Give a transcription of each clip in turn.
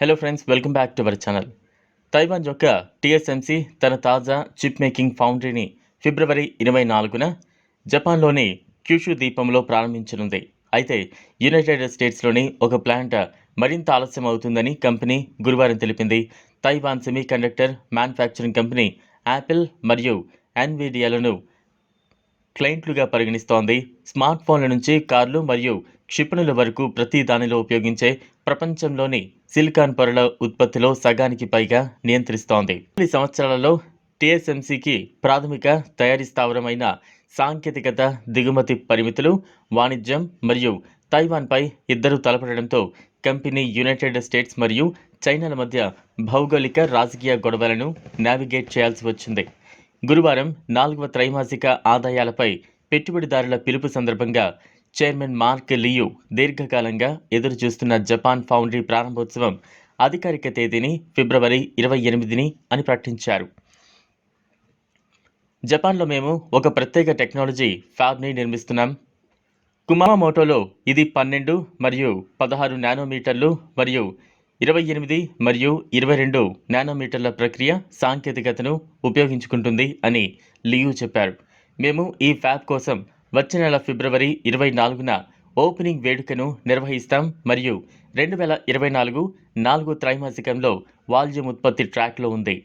Hello friends welcome back to our channel Taiwan యొక్క TSMC తన తాజా చిప్ మేకింగ్ ఫౌండరీని ఫిబ్రవరి ఇరవై నాలుగున జపాన్లోని క్యూషు ద్వీపంలో ప్రారంభించనుంది. అయితే యునైటెడ్ స్టేట్స్లోని ఒక ప్లాంట్ మరింత ఆలస్యం అవుతుందని కంపెనీ గురువారం తెలిపింది. Taiwan semiconductor manufacturing company Apple మరియు ఎన్విడియాలను క్లయింట్లుగా పరిగణిస్తోంది. స్మార్ట్ ఫోన్ల నుంచి కార్లు మరియు క్షిపణుల వరకు ప్రతి దానిలో ఉపయోగించే ప్రపంచంలోని సిలికాన్ పొరల ఉత్పత్తిలో సగానికి పైగా నియంత్రిస్తోంది. ఈ సంవత్సరాలలో టీఎస్ఎంసీకి ప్రాథమిక తయారీ స్థావరమైన సాంకేతికత దిగుమతి పరిమితులు వాణిజ్యం మరియు తైవాన్పై ఇద్దరు తలపడడంతో కంపెనీ యునైటెడ్ స్టేట్స్ మరియు చైనాల మధ్య భౌగోళిక రాజకీయ గొడవలను నావిగేట్ చేయాల్సి వచ్చింది. గురువారం నాలుగవ త్రైమాసిక ఆదాయాలపై పెట్టుబడిదారుల పిలుపు సందర్భంగా చైర్మన్ మార్క్ లియు దీర్ఘకాలంగా ఎదురుచూస్తున్న జపాన్ ఫౌండరీ ప్రారంభోత్సవం అధికారిక తేదీని ఫిబ్రవరి ఇరవై ఎనిమిదిని అని ప్రకటించారు. జపాన్లో మేము ఒక ప్రత్యేక టెక్నాలజీ ఫ్యాబ్ని నిర్మిస్తున్నాం. కుమామోటోలో ఇది పన్నెండు మరియు పదహారు నానోమీటర్లు మరియు ఇరవై ఎనిమిది మరియు ఇరవై రెండు నానోమీటర్ల ప్రక్రియ సాంకేతికతను ఉపయోగించుకుంటుంది అని లియు చెప్పారు. మేము ఈ ఫ్యాబ్ కోసం వచ్చే నెల ఫిబ్రవరి ఇరవై నాలుగున ఓపెనింగ్ వేడుకను నిర్వహిస్తాం మరియు రెండు వేల ఇరవై నాలుగు నాలుగు త్రైమాసికంలో వాల్యూమ్ ఉత్పత్తి ట్రాక్లో ఉంది.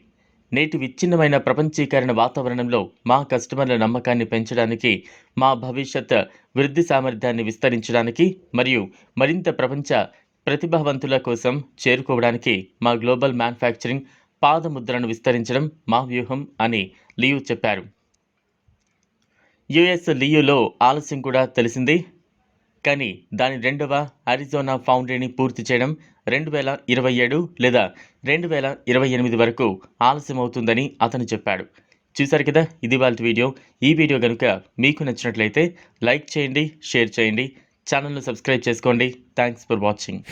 నేటి విచ్ఛిన్నమైన ప్రపంచీకరణ వాతావరణంలో మా కస్టమర్ల నమ్మకాన్ని పెంచడానికి మా భవిష్యత్ వృద్ధి సామర్థ్యాన్ని విస్తరించడానికి మరియు మరింత ప్రపంచ ప్రతిభావంతుల కోసం చేరుకోవడానికి మా గ్లోబల్ మ్యానుఫ్యాక్చరింగ్ పాదముద్రను విస్తరించడం మా వ్యూహం అని లియు చెప్పారు. యుఎస్ లియులో ఆలస్యం కూడా తెలిసింది. కానీ దాని రెండవ అరిజోనా ఫౌండరీని పూర్తి చేయడం రెండు వేల ఇరవై ఏడు లేదా రెండు వేల ఇరవై ఎనిమిది వరకు ఆలస్యం అవుతుందని అతను చెప్పాడు. చూశారు కదా ఇది వాళ్ళ వీడియో. ఈ వీడియో కనుక మీకు నచ్చినట్లయితే లైక్ చేయండి షేర్ చేయండి ఛానల్ను సబ్స్క్రైబ్ చేసుకోండి. Thanks for watching.